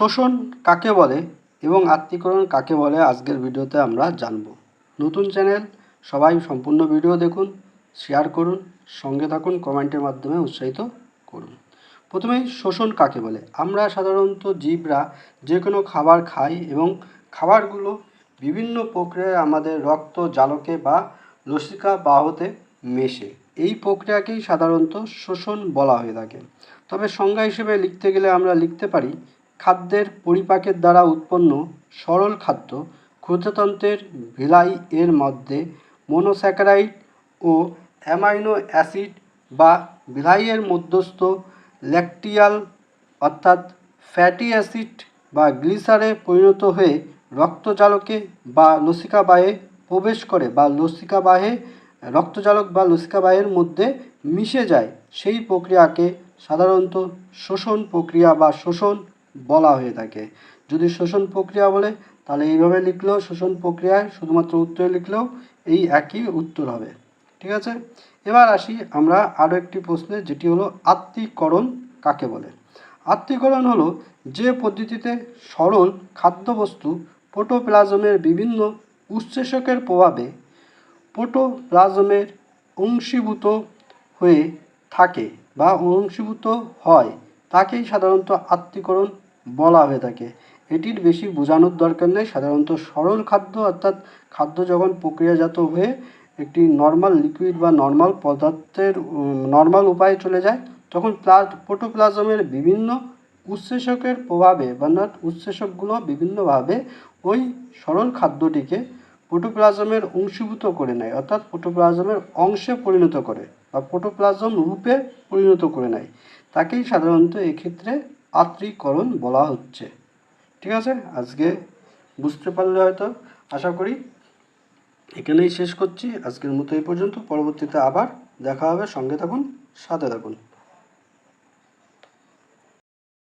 শোষণ কাকে বলে এবং আত্মীকরণ কাকে বলে আজকের ভিডিওতে আমরা জানব। নতুন চ্যানেল, সবাই সম্পূর্ণ ভিডিও দেখুন, শেয়ার করুন, সঙ্গে থাকুন, কমেন্টের মাধ্যমে উৎসাহিত করুন। প্রথমেই শোষণ কাকে বলে? আমরা সাধারণত জীবরা যে কোনো খাবার খাই এবং খাবারগুলো বিভিন্ন প্রক্রিয়ায় আমাদের রক্ত জালকে বা লসিকা বাহতে মেশে। এই প্রক্রিয়াকেই সাধারণত শোষণ বলা হয়ে থাকে। তবে সংজ্ঞা হিসেবে লিখতে গেলে আমরা লিখতে পারি খাদ্যের পরিপাকের দ্বারা উৎপন্ন সরল খাদ্য ক্ষুদ্রতন্ত্রের ভিলাই এর মধ্যে মনোস্যাকারাইড ও অ্যামাইনো অ্যাসিড বা ভিলাইয়ের মধ্যস্থ ল্যাকটিয়াল অর্থাৎ ফ্যাটি অ্যাসিড বা গ্লিসারে পরিণত হয়ে রক্তজালকে বা লসিকাবাহে প্রবেশ করে বা লসিকাবাহে, রক্তজালক বা লসিকাবাহের মধ্যে মিশে যায়। সেই প্রক্রিয়াকে সাধারণত শোষণ প্রক্রিয়া বা শোষণ বলা হয়ে থাকে। যদি শোষণ প্রক্রিয়া বলে, তাহলে এইভাবে লিখলেও শোষণ প্রক্রিয়ায় শুধুমাত্র উত্তরে লিখলেও এই একই উত্তর হবে। ঠিক আছে? এবার আসি আমরা আরও একটি প্রশ্নে, যেটি হলো আত্মীকরণ কাকে বলে? আত্মীকরণ হলো যে পদ্ধতিতে সরল খাদ্যবস্তু পোটোপ্লাজমের বিভিন্ন উৎসেচকের প্রভাবে পোটোপ্লাজমের অংশীভূত হয়ে থাকে বা অংশীভূত হয়। তাকেই সাধারণত আত্মীকরণ বলা হয়ে থাকে। এটির বেশি বোঝানোর দরকার নেই। সাধারণত সরল খাদ্য অর্থাৎ খাদ্য যখন প্রক্রিয়াজাত হয়ে একটি নর্মাল লিকুইড বা নর্মাল পদার্থের নর্মাল উপায়ে চলে যায়, তখন প্লাজ প্রোটোপ্লাজমের বিভিন্ন উৎসেচকের প্রভাবে বা উৎসেচকগুলো বিভিন্নভাবে ওই সরল খাদ্যটিকে প্রোটোপ্লাজমের অংশীভূত করে নেয়, অর্থাৎ প্রোটোপ্লাজমের অংশে পরিণত করে বা প্রোটোপ্লাজম রূপে পরিণত করে নেয়। তাকেই সাধারণত এক্ষেত্রে আত্রীকরণ বলা হচ্ছে। ঠিক আছে? আজকে বুঝতে পারলে হয়তো আশা করি। এখানেই শেষ করছি। আজকের মতো এই পর্যন্ত। পরবর্তীতে আবার দেখা হবে। সঙ্গে থাকুন, সাথে থাকুন।